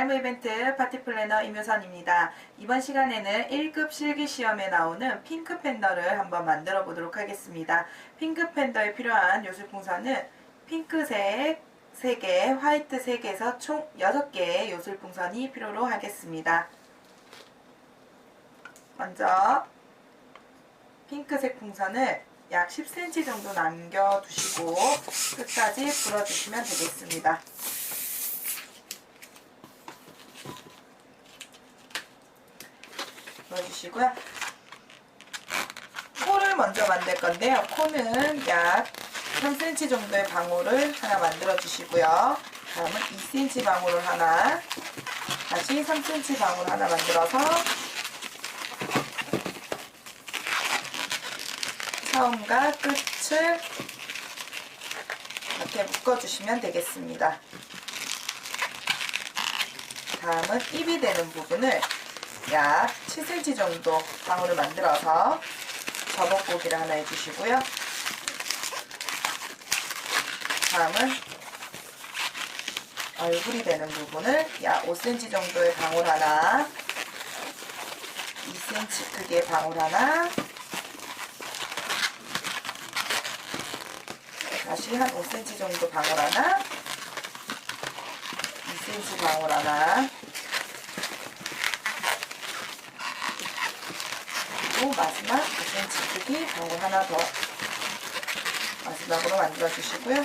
마기알무 이벤트 파티 플래너 임효선입니다. 이번 시간에는 1급 실기 시험에 나오는 핑크 팬더를 한번 만들어 보도록 하겠습니다. 핑크 팬더에 필요한 요술 풍선은 핑크색 3개, 화이트 3개에서 총 6개의 요술 풍선이 필요로 하겠습니다. 먼저 핑크색 풍선을 약 10cm 정도 남겨두시고 끝까지 불어주시면 되겠습니다. 넣어주시고요. 코를 먼저 만들 건데요. 코는 약 3cm 정도의 방울을 하나 만들어 주시고요. 다음은 2cm 방울을 하나, 다시 3cm 방울 하나 만들어서 처음과 끝을 이렇게 묶어주시면 되겠습니다. 다음은 입이 되는 부분을 약 7cm 정도 방울을 만들어서 저벅고기를 하나 해주시고요. 다음은 얼굴이 되는 부분을 약 5cm 정도의 방울 하나, 2cm 크기의 방울 하나, 다시 한 5cm 정도 방울 하나, 2cm 방울 하나, 그리고 마지막 5cm 크기 방울 하나 더 마지막으로 만들어 주시고요.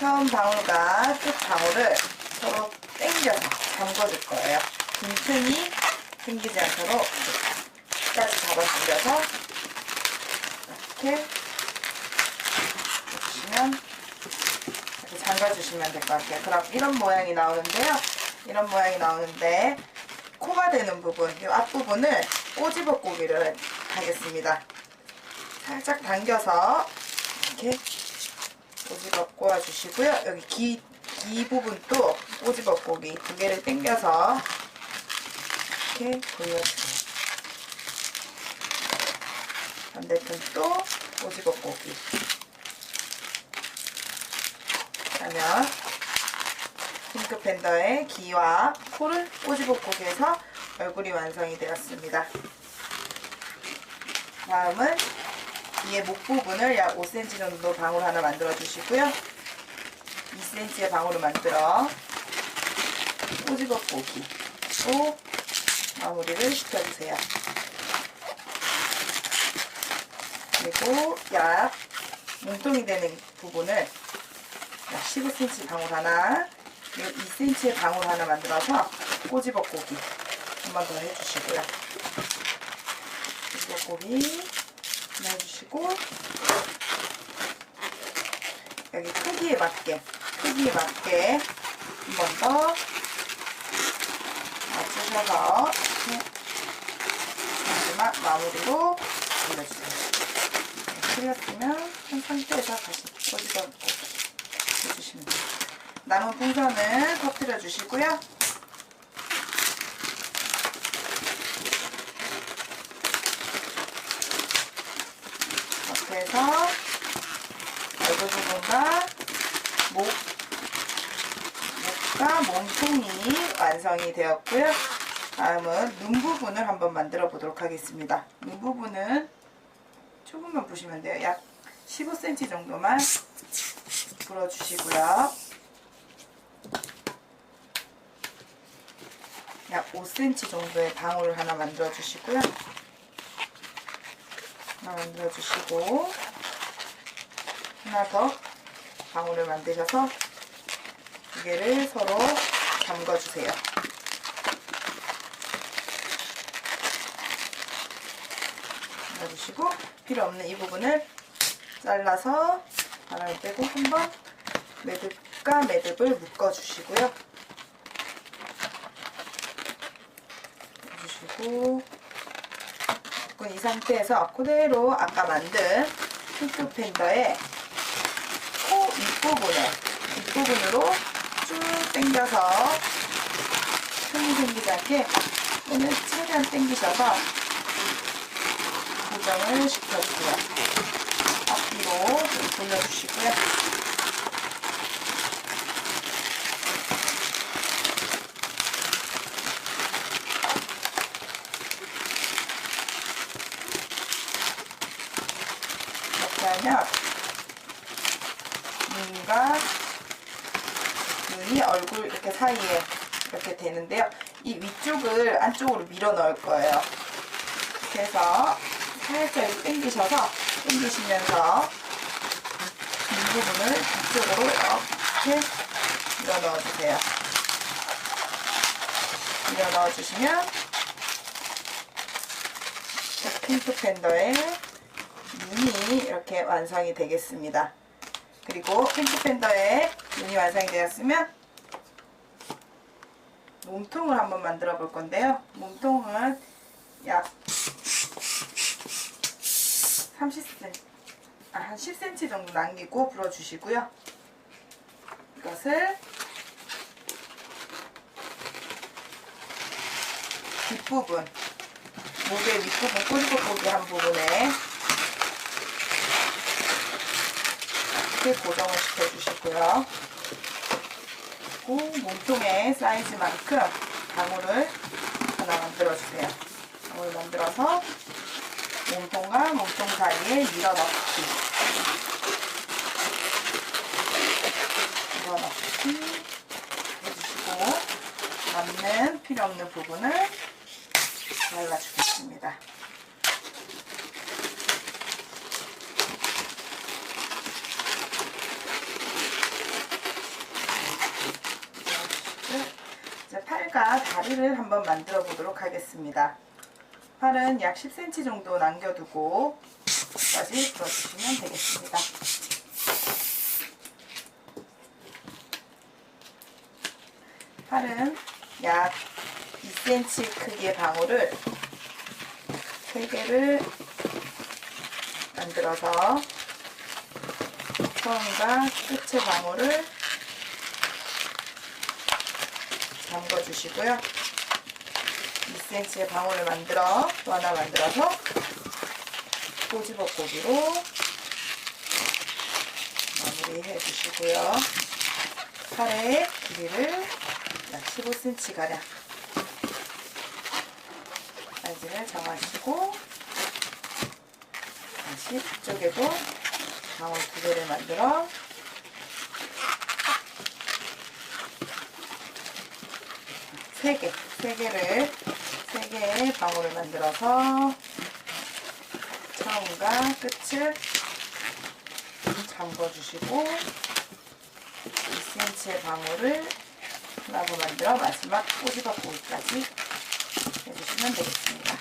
처음 방울과 끝 방울을 서로 당겨서 잠궈 줄 거예요. 빈틈이 생기지 않도록 끝까지 잡아 당겨서 이렇게 보시면 이렇게 잠가 주시면 될 것 같아요. 그럼 이런 모양이 나오는데요. 이런 모양이 나오는데 코가 되는 부분, 이 앞부분을 꼬집어 고기를 하겠습니다. 살짝 당겨서 이렇게 꼬집어 꼬아주시고요. 여기 귀, 귀 부분도 꼬집어 고기 두 개를 당겨서 이렇게 돌려주세요. 반대편도 꼬집어 고기. 그러면 팬더의 귀와 코를 꼬집어 고기해서 얼굴이 완성이 되었습니다. 다음은 이의 목 부분을 약 5cm 정도 방울 하나 만들어 주시고요. 2cm의 방울을 만들어 꼬집어 고기로 마무리를 시켜주세요. 그리고 약 몸통이 되는 부분을 약 15cm 방울 하나, 2cm의 방울 하나 만들어서 꼬집어 고기 한 번 더 해주시고요. 꼬집어 고기 넣어주시고 여기 크기에 맞게 크기에 맞게 한 번 더 맞추셔서 마지막 마무리로 올려주세요. 틀렸으면 한 상태에서 다시 꼬집어 해주시면 돼요. 남은 풍선을 터뜨려 주시고요. 이렇게 해서 얼굴 부분과 목, 목과 몸통이 완성이 되었고요. 다음은 눈 부분을 한번 만들어 보도록 하겠습니다. 눈 부분은 조금만 보시면 돼요. 약 15cm 정도만 불어주시고요. 약 5cm 정도의 방울을 하나 만들어 주시고요. 하나 만들어 주시고 하나 더 방울을 만드셔서 두 개를 서로 잠궈 주세요. 넣어주시고 필요 없는 이 부분을 잘라서 바람을 빼고 한번 매듭과 매듭을 묶어 주시고요. 해주시고 이 상태에서 그대로 아까 만든 핑크 팬더의 코 윗부분을 윗부분으로 쭉 당겨서 틈이 생기지 않게 손을 최대한 당기셔서 고정을 시켜주세요. 앞뒤로 좀 돌려주시고요. 왜냐하면 눈과 눈이 얼굴 이렇게 사이에 이렇게 되는데요. 이 위쪽을 안쪽으로 밀어 넣을 거예요. 이렇게 해서 살짝 당기셔서 당기시면서 이 부분을 뒤쪽으로 이렇게 밀어 넣어주세요. 밀어 넣어주시면 핑크팬더에 눈이 이렇게 완성이 되겠습니다. 그리고 팬더의 눈이 완성이 되었으면 몸통을 한번 만들어 볼 건데요. 몸통은 약 30cm, 아, 한 10cm 정도 남기고 불어주시고요. 이것을 뒷부분, 목의 윗부분 꼬리꼬리 한 부분에 이렇게 고정을 시켜주시고요. 그리고 몸통의 사이즈만큼 방울을 하나 만들어주세요. 방울 만들어서 몸통과 몸통 사이에 밀어넣기. 밀어넣기 해주시고 남는 필요 없는 부분을 잘라주겠습니다. 이제 팔과 다리를 한번 만들어 보도록 하겠습니다. 팔은 약 10cm 정도 남겨두고 까지 불어주시면 되겠습니다. 팔은 약 2cm 크기의 방울을 3개를 만들어서 처음과 끝의 방울을 담궈 주시고요. 2cm의 방울을 만들어 또 하나 만들어서 꼬집어 고기로 마무리해 주시고요. 팔의 길이를 약 15cm 가량 사이즈를 정하시고 다시 뒤쪽에도 방울 두 개를 만들어 세 개, 세 개를 세 개의 방울을 만들어서 처음과 끝을 잠궈 주시고 2cm의 방울을 하나 더 만들어 마지막 꼬집어 고기까지 해주시면 되겠습니다.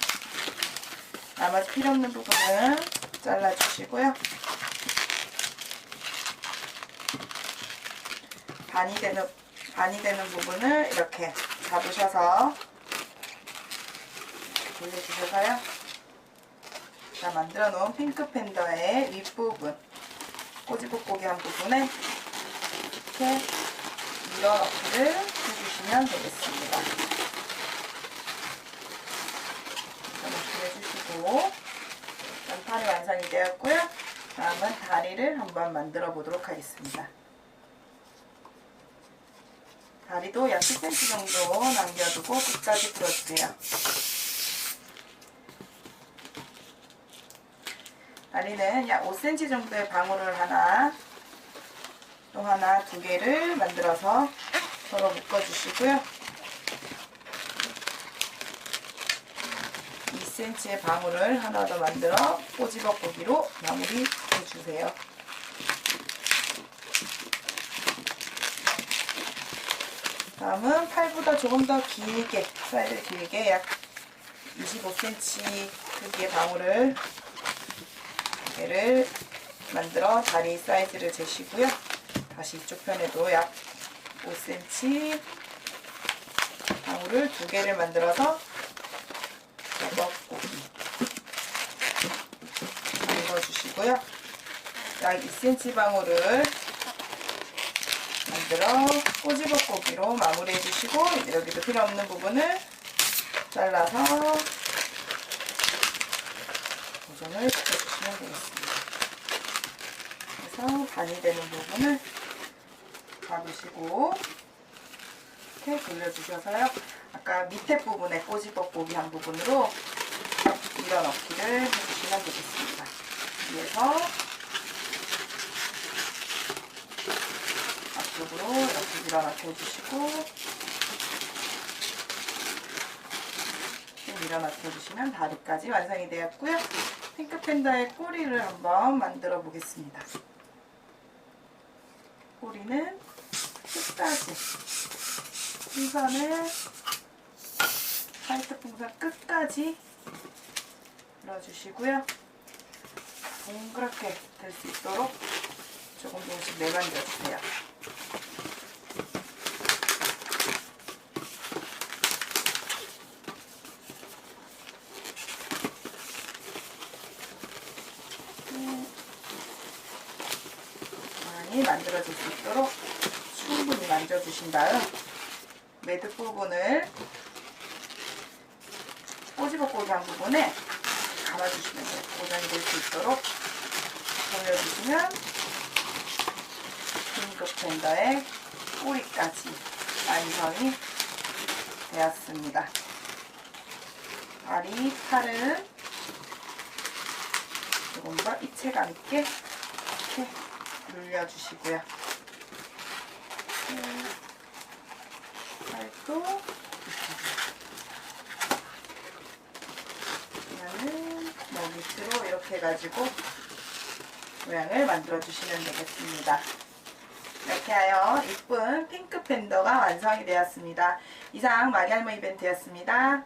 나머지 필요 없는 부분은 잘라 주시고요. 반이 되는 반이 되는 부분을 이렇게 잡으셔서 돌려주셔서요. 자 만들어 놓은 핑크 팬더의 윗부분 꼬지볶고기 한 부분에 이렇게 밀어넣기를 해주시면 되겠습니다. 이렇게 해주시고 팔이 완성이 되었고요. 다음은 다리를 한번 만들어 보도록 하겠습니다. 다리도 약 10cm 정도 남겨두고 끝까지 풀어주세요. 다리는 약 5cm 정도의 방울을 하나, 또 하나 두 개를 만들어서 서로 묶어주시고요. 2cm의 방울을 하나 더 만들어 꼬집어 고기로 마무리 해주세요. 다음은 팔보다 조금 더 길게, 사이즈 길게 약 25cm 크기의 방울을 얘를 만들어 다리 사이즈를 재시고요. 다시 이쪽 편에도 약 5cm 방울을 두 개를 만들어서 접어고기 담궈주시고요. 약 2cm 방울을 만들어 꼬집어고기로 마무리해 주시고 여기도 필요 없는 부분을 잘라서 고정을 시켜주시면 되겠습니다. 그래서 반이 되는 부분을 잡으시고 이렇게 돌려주셔서요. 아까 밑에 부분에 꼬집어고기 한 부분으로 밀어넣기를 해주시면 되겠습니다. 위에서 안쪽으로 밀어넣게 해주시고 좀 밀어넣게 해주시면 다리까지 완성이 되었고요. 핑크 팬더의 꼬리를 한번 만들어 보겠습니다. 꼬리는 끝까지 풍선을 화이트 풍선 끝까지 넣어주시고요. 동그랗게 될 수 있도록 조금 조금씩 내만져주세요. 많이 만들어질 수 있도록 충분히 만져주신 다음 매듭 부분을 꼬집어 꼬기한 부분에 감아주시면 돼요. 고정이 될 수 있도록 돌려주시면 긴급 팬더의 꼬리까지 완성이 되었습니다. 다리, 팔은 조금 더 입체감 있게 이렇게 눌려주시고요. 음, 팔도 그러면은 뭐 밑으로 이렇게 해가지고 모양을 만들어 주시면 되겠습니다. 이렇게 하여 이쁜 핑크 팬더가 완성이 되었습니다. 이상 마리알모 이벤트였습니다.